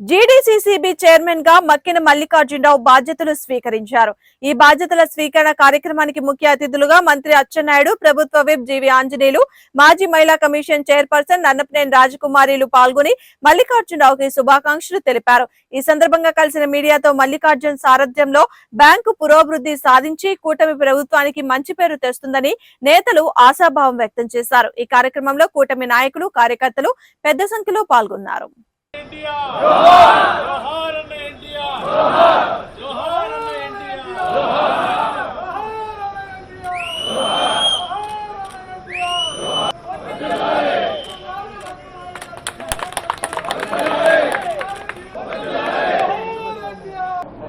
జీడీసీసీబీ చైర్మన్గా మక్కిన మల్లికార్జునరావు బాధ్యతలు స్వీకరించారు. ఈ బాధ్యతల స్వీకరణ కార్యక్రమానికి ముఖ్య అతిథులుగా మంత్రి అచ్చెన్నాయుడు ప్రభుత్వ విప్ జీవి ఆంజనేయులు మాజీ మహిళా కమిషన్ చైర్పర్సన్ నన్నపనేని రాజకుమారిలు పాల్గొని మల్లికార్జునరావుకి శుభాకాంక్షలు తెలిపారు. ఈ సందర్భంగా కలిసిన మీడియాతో మల్లికార్జున్ సారథ్యంలో బ్యాంకు పురోభివృద్ధి సాధించి కూటమి ప్రభుత్వానికి మంచి పేరు తెస్తుందని నేతలు ఆశాభావం వ్యక్తం చేశారు. ఈ కార్యక్రమంలో కూటమి నాయకులు కార్యకర్తలు పెద్ద సంఖ్యలో పాల్గొన్నారు.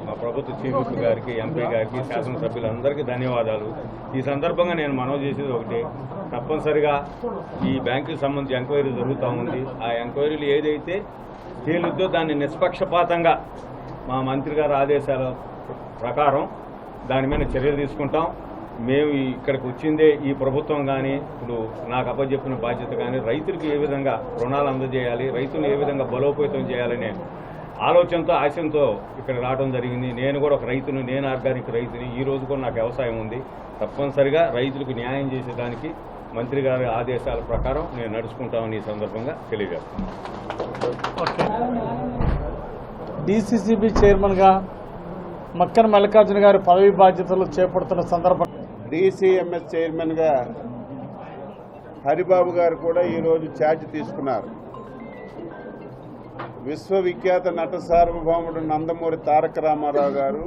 మా ప్రభుత్వ చీఫ్ విప్ గారికి ఎంపీ గారికి శాసనసభ్యులందరికీ ధన్యవాదాలు. ఈ సందర్భంగా నేను మనవి చేసేది ఒకటి. తప్పనిసరిగా ఈ బ్యాంకుకి సంబంధించి ఎంక్వైరీ జరుగుతూ ఉంది. ఆ ఎంక్వైరీలు ఏదైతే తేలుద్దో దాన్ని నిష్పక్షపాతంగా మా మంత్రి గారి ఆదేశాల ప్రకారం దాని మీద చర్యలు తీసుకుంటాం. మేము ఇక్కడికి వచ్చిందే ఈ ప్రభుత్వం కానీ ఇప్పుడు నాకు అప్పచెప్పిన బాధ్యత కానీ రైతులకు ఏ విధంగా రుణాలు అందజేయాలి రైతులను ఏ విధంగా బలోపేతం చేయాలనే ఆలోచనతో ఆశయంతో ఇక్కడ రావడం జరిగింది. నేను కూడా ఒక రైతును నేను ఆర్గానిక్ రైతుని ఈ రోజు కూడా నాకు వ్యవసాయం ఉంది. తప్పనిసరిగా రైతులకు న్యాయం చేసేదానికి మంత్రి గారి ఆదేశాల ప్రకారం నేను నడుచుకుంటామని ఈ సందర్భంగా తెలియజేస్తున్నాను. డిసిసిబి చైర్మన్గా మక్కన మల్లికార్జున గారి పదవి బాధ్యతలు చేపడుతున్న సందర్భం డిసిఎంఎస్ చైర్మన్గా హరిబాబు గారు కూడా ఈరోజు ఛార్జ్ తీసుకున్నారు. విశ్వవిఖ్యాత నట సార్వభౌముడు నందమూరి తారక రామారావు గారు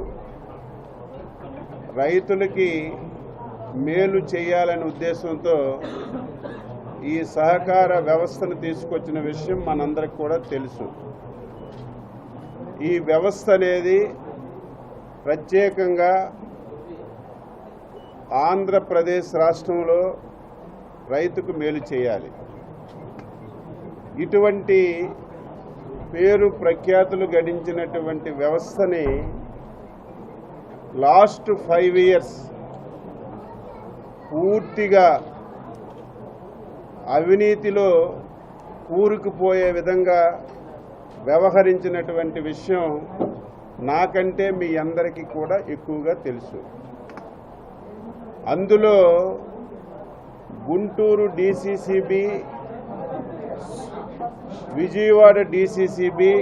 రైతులకి మేలు చేయాలనే ఉద్దేశంతో ఈ సహకార వ్యవస్థను తీసుకొచ్చిన విషయం మనందరికి కూడా తెలుసు. ఈ వ్యవస్థ అనేది ప్రత్యేకంగా ఆంధ్రప్రదేశ్ రాష్ట్రంలో రైతుకు మేలు చేయాలి. ఇటువంటి పేరు ప్రఖ్యాతులు గడించినటువంటి వ్యవస్థని లాస్ట్ ఫైవ్ ఇయర్స్ పూర్తిగా అవినీతిలో కూరుకుపోయే విధంగా వ్యవహరించినటువంటి విషయం నాకంటే మీ అందరికీ కూడా ఎక్కువగా తెలుసు. అందులో గుంటూరు డిసిసిబి విజయవాడ డిసిసిబి